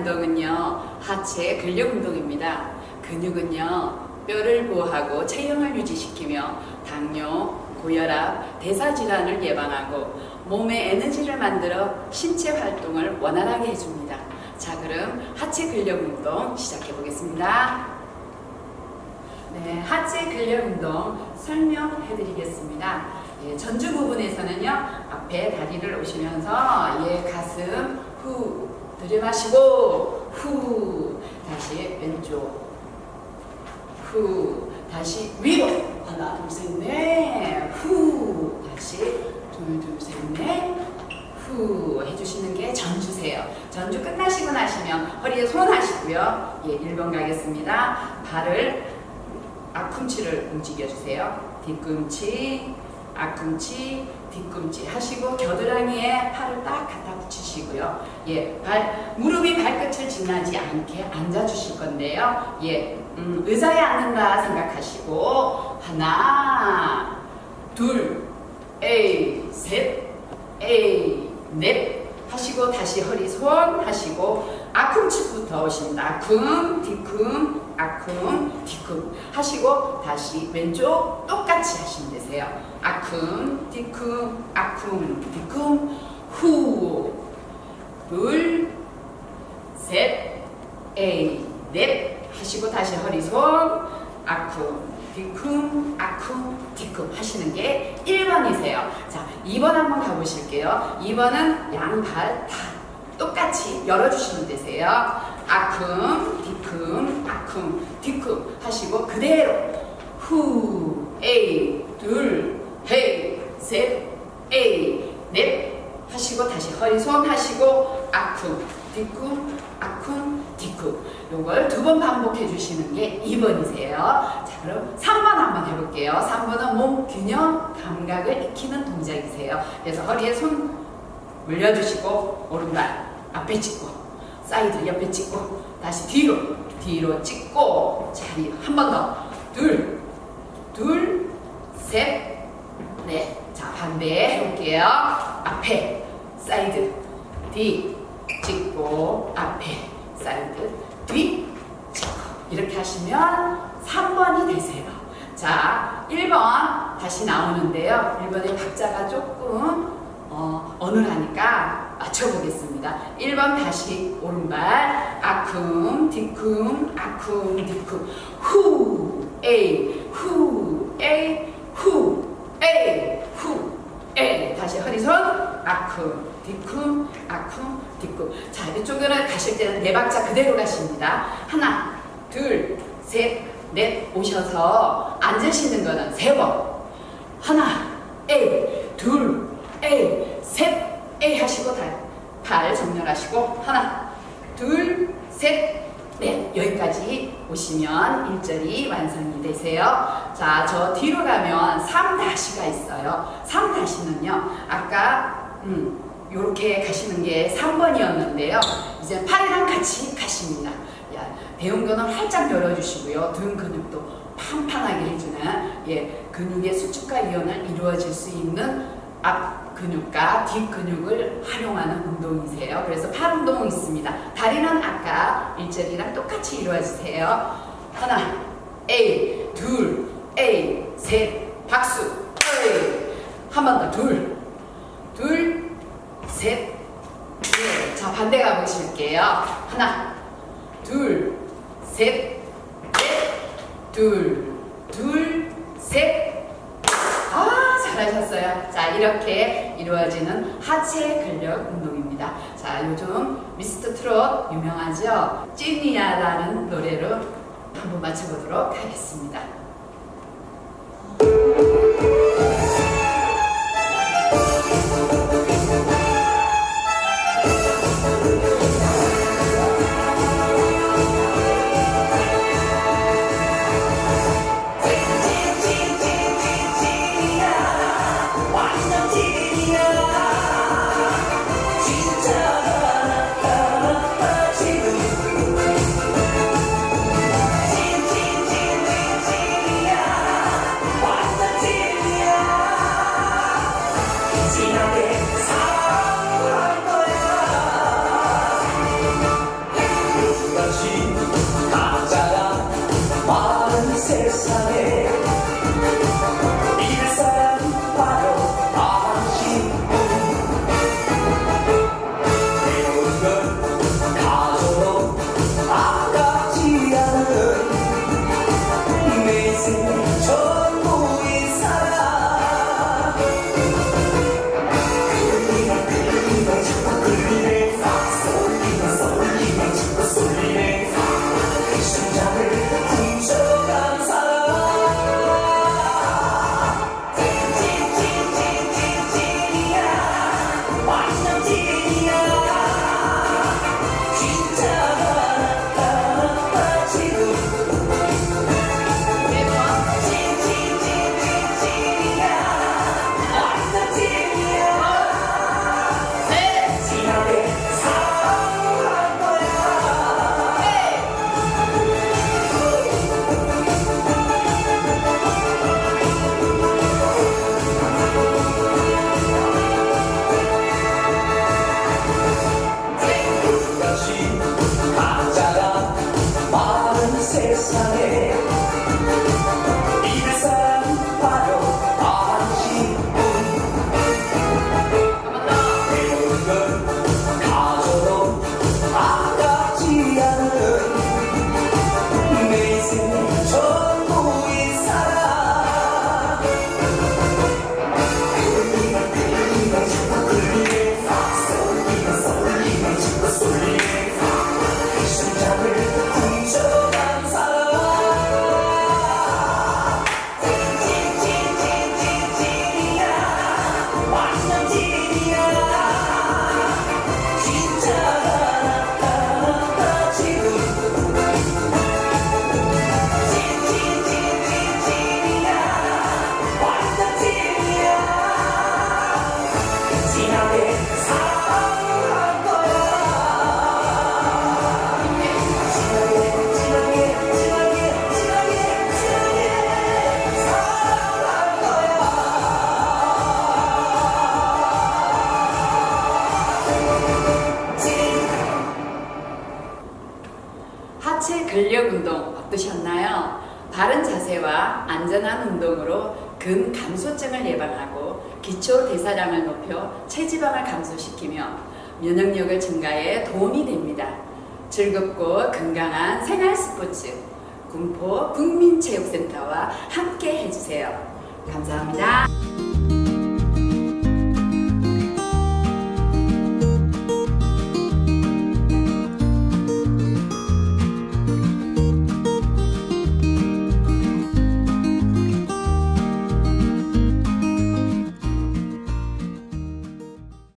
운동은요, 하체 근력 운동입니다. 근육은요, 뼈를 보호하고 체형을 유지시키며 당뇨, 고혈압, 대사질환을 예방하고 몸에 에너지를 만들어 신체 활동을 원활하게 해줍니다. 자, 그럼 하체 근력 운동 시작해 보겠습니다. 네, 하체 근력 운동 설명해 드리겠습니다. 예, 전주 부분에서는요, 앞에 다리를 오시면서 예, 가슴 후 들이마시고 후 다시 왼쪽 후 다시 위로 하나 둘 셋 넷 후 다시 둘 둘 셋 넷 후 해주시는 게 전주세요. 전주 끝나시고 나시면 허리에 손 하시고요. 예, 1번 가겠습니다. 발을 앞꿈치를 움직여 주세요. 뒤꿈치, 앞꿈치, 뒤꿈치 하시고 겨드랑이에 팔을 딱 갖다 붙이시고요. 예, 발 무릎이 발끝을 지나지 않게 앉아 주실 건데요. 예, 음, 의자에 앉는다 생각하시고 하나, 둘, 에이, 셋, 에이, 넷 하시고 다시 허리 손 하시고 앞꿈치부터 오십니다. 앞꿈, 뒤꿈, 앞꿈, 뒤꿈 하시고 다시 왼쪽 똑같이 되 세요. 앞꿈, 뒤꿈, 앞꿈, 뒤꿈 후 둘, 셋, 에이, 넷 하시고 다시 허리 손 앞꿈, 뒤꿈, 앞꿈, 뒤꿈 하시는 게 1번이세요. 자, 2번 한번 가보실게요. 2번은 양발 다 똑같이 열어주시면 되세요. 앞꿈, 뒤꿈, 앞꿈, 뒤꿈 하시고 그대로 후, 에이, 둘, 헤이, 셋, 에이, 넷 하시고 다시 허리 손 하시고 앞꿈, 뒤꿈, 앞꿈, 뒤꿈 요걸 두 번 반복해 주시는 게 2번이세요. 자, 그럼 3번 한번 해볼게요. 3번은 몸 균형 감각을 익히는 동작이세요. 그래서 허리에 손 물려주시고 오른발 앞에 찍고 사이드 옆에 찍고 다시 뒤로 뒤로 찍고 자리 한 번 더 둘 둘 셋 넷. 자 반대 해볼게요. 앞에 사이드. 뒤 찍고 앞에 사이드. 뒤 찍고. 이렇게 하시면 3번이 되세요. 자 1번 다시 나오는데요. 1번의 박자가 조금 어, 어눌하니까 맞춰보겠습니다. 1번 다시 오른발. 아쿵 뒤쿵 아쿵 뒤쿵. 후 에이. 후 에이 후 에이 후 에이 다시 허리손 아쿵 뒤쿵 아쿵 뒤쿵 자 이쪽으로 가실 때는 네 박자 그대로 가십니다. 하나 둘 셋 넷 오셔서 앉으시는 거는 세 번. 하나 에이 둘 에이, 셋, 에이 하시고 달, 발 정렬하시고 하나, 둘, 셋, 넷 여기까지 오시면 일절이 완성이 되세요. 자, 저 뒤로 가면 3다시가 있어요. 3다시는요. 아까 음, 요렇게 가시는 게 3번이었는데요. 이제 팔이랑 같이 가십니다. 야, 대흉근을 활짝 열어주시고요. 등 근육도 판판하게 해주는 예, 근육의 수축과 이완을 이루어질 수 있는 앞 근육과 뒷 근육을 활용하는 운동이세요. 그래서 팔 운동 있습니다. 다리는 아까 일절이랑 똑같이 이루어지세요. 하나, A, 둘, A, 셋, 박수, A. 한 번 더, 둘, 둘, 셋, 넷. 자, 반대 가보실게요. 하나, 둘, 셋, 넷, 둘, 둘, 셋, 아, 잘하셨어요. 자, 이렇게 이루어지는 하체 근력 운동입니다. 자, 요즘 미스터 트롯 유명하죠? 찐이야라는 노래로 한번 맞춰보도록 하겠습니다. sale 안전한 운동으로 근 감소증을 예방하고 기초 대사량을 높여 체지방을 감소시키며 면역력을 증가에 도움이 됩니다. 즐겁고 건강한 생활 스포츠 군포 국민체육센터와 함께 해주세요. 감사합니다.